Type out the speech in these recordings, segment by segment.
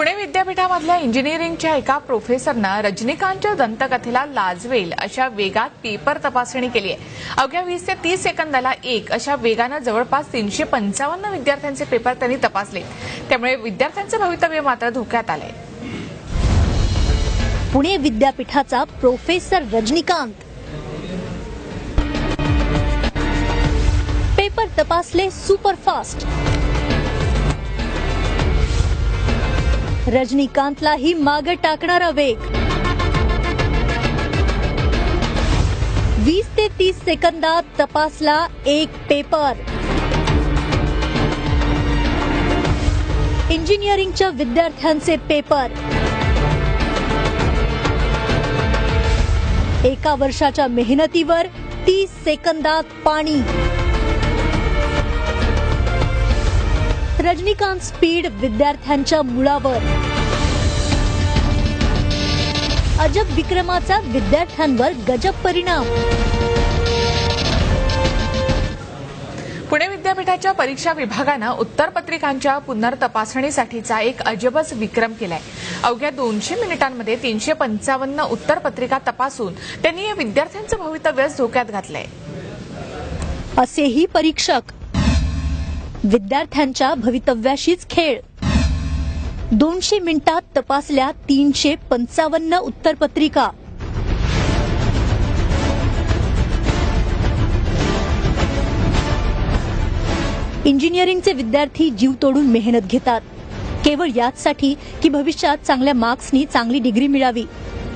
पुणे विद्यापीठामधल्या इंजिनिअरिंगच्या एका प्रोफेसरनं रजनीकांतच्या दंतकथेला लाजवेल अशा वेगात पेपर तपासणी केली आहे अवघ्या वीस ते तीस सेकंदाला एक अशा वेगानं जवळपास तीनशे पंचावन्न विद्यार्थ्यांचे पेपर त्यांनी तपासले. त्यामुळे विद्यार्थ्यांचं भवितव्य मात्र धोक्यात आलंय. पुणे विद्यापीठाचा प्रोफेसर रजनीकांत. पेपर तपासले सुपरफास्ट. रजनीकांतलाही मागे टाकणारा वेग. वीस ते तीस सेकंदात तपासला एक पेपर. इंजिनिअरिंगच्या विद्यार्थ्यांचे पेपर. एका वर्षाच्या मेहनतीवर तीस सेकंदात पाणी. रजनीकांत स्पीड विद्यार्थ्यांच्या मुळावर. अजब विक्रमाचा विद्यार्थ्यांवर गजब परिणाम. पुणे विद्यापीठाच्या परीक्षा विभागानं उत्तरपत्रिकांच्या पुनर्तपासणीसाठीचा एक अजबच विक्रम केलाय. अवघ्या दोनशे मिनिटांमध्ये तीनशे पंचावन्न उत्तरपत्रिका तपासून त्यांनी या विद्यार्थ्यांचं भवितव्यच धोक्यात घातलंय. असेही परीक्षक विद्यार्थ्यांच्या भवितव्याशीच खेळ. दोनशे मिनिटात तपासल्या तीनशे पंचावन्न उत्तरपत्रिका. इंजिनिअरिंगचे विद्यार्थी जीव तोडून मेहनत घेतात. केवळ याचसाठी की भविष्यात चांगल्या मार्क्सनी चांगली डिग्री मिळावी.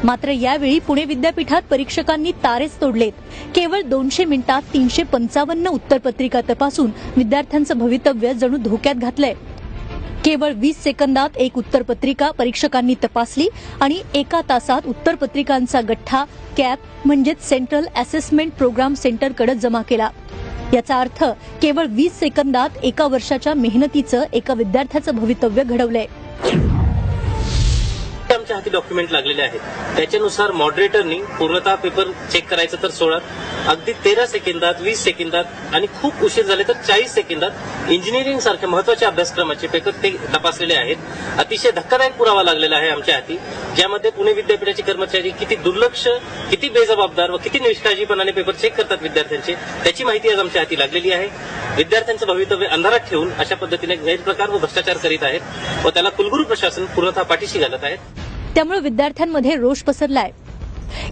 मात्र यावेळी पुणे विद्यापीठात परीक्षकांनी तारेच तोडलेत. केवळ दोनशे मिनिटात तीनशे पंचावन्न उत्तरपत्रिका तपासून विद्यार्थ्यांचं भवितव्य जणू धोक्यात घातलंय. केवळ वीस सेकंदात एक उत्तरपत्रिका परीक्षकांनी तपासली आणि एका तासात उत्तरपत्रिकांचा गठ्ठा कॅप म्हणजेच सेंट्रल असेसमेंट प्रोग्राम सेंटरकडे जमा केला. याचा अर्थ केवळ वीस सेकंदात एका वर्षाच्या मेहनतीचं एका विद्यार्थ्याचं भवितव्य घडवलंय. त्यांच्या हाती डॉक्युमेंट लागलेले आहेत. त्याच्यानुसार मॉडरेटरनी पूर्णतः पेपर चेक करायचं तर सोडा अगदी तेरा सेकंदात वीस सेकंदात आणि खूप उशीर झाले तर चाळीस सेकंदात इंजिनिअरिंग सारख्या महत्त्वाच्या अभ्यासक्रमाचे पेपर ते तपासलेले आहेत. अतिशय धक्कादायक पुरावा लागलेला आहे आमच्या हाती ज्यामध्ये पुणे विद्यापीठाचे कर्मचारी किती दुर्लक्ष किती बेजबाबदार व किती निष्काळजीपणाने पेपर चेक करतात विद्यार्थ्यांचे त्याची माहिती आज आमच्या हाती लागलेली आहे. विद्यार्थ्यांचं भवितव्य अंधारात ठेवून अशा पद्धतीने गैरप्रकार व भ्रष्टाचार करीत आहेत व त्याला कुलगुरू प्रशासन पूर्णतः पाठीशी घालत आहेत त्यामुळे विद्यार्थ्यांमध्ये रोष पसरलाय.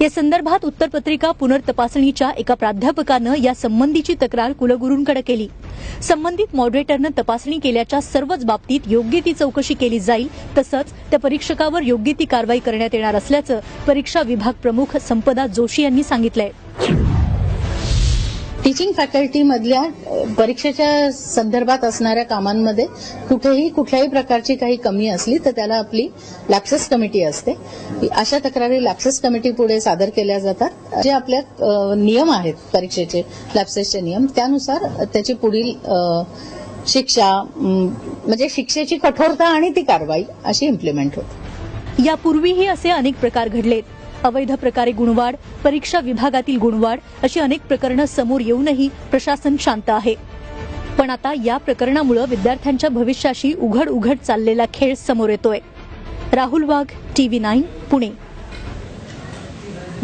या संदर्भात उत्तरपत्रिका पुनर्तपासणीच्या एका प्राध्यापकानं या संबंधीची तक्रार कुलगुरूंकडे केली. संबंधित मॉडरेटरनं तपासणी केल्याच्या सर्वच बाबतीत योग्य ती चौकशी केली जाईल तसंच त्या परीक्षकावर योग्य ती कारवाई करण्यात येणार असल्याचं परीक्षा विभाग प्रमुख संपदा जोशी यांनी सांगितलंय. टीचिंग फॅकल्टीमधल्या परीक्षेच्या संदर्भात असणाऱ्या कामांमध्ये कुठेही कुठल्याही प्रकारची काही कमी असली तर त्याला आपली लॅप्सेस कमिटी असते. अशा तक्रारी लॅप्सेस कमिटी पुढे सादर केल्या जातात. जे आपल्या नियम आहेत परीक्षेचे लॅप्सेसचे नियम त्यानुसार त्याची पुढील शिक्षा म्हणजे शिक्षेची कठोरता आणि ती कारवाई अशी इम्प्लिमेंट होते. यापूर्वीही असे अनेक प्रकार घडलेत. अवैध प्रकारे गुणवाढ परीक्षा विभागातील गुणवाढ अशी अनेक प्रकरणं समोर येऊनही प्रशासन शांत आहे. पण आता या प्रकरणामुळे विद्यार्थ्यांच्या भविष्याशी उघड उघड चाललेला खेळ समोर येतोय. Rahul Wagh TV nine Pune.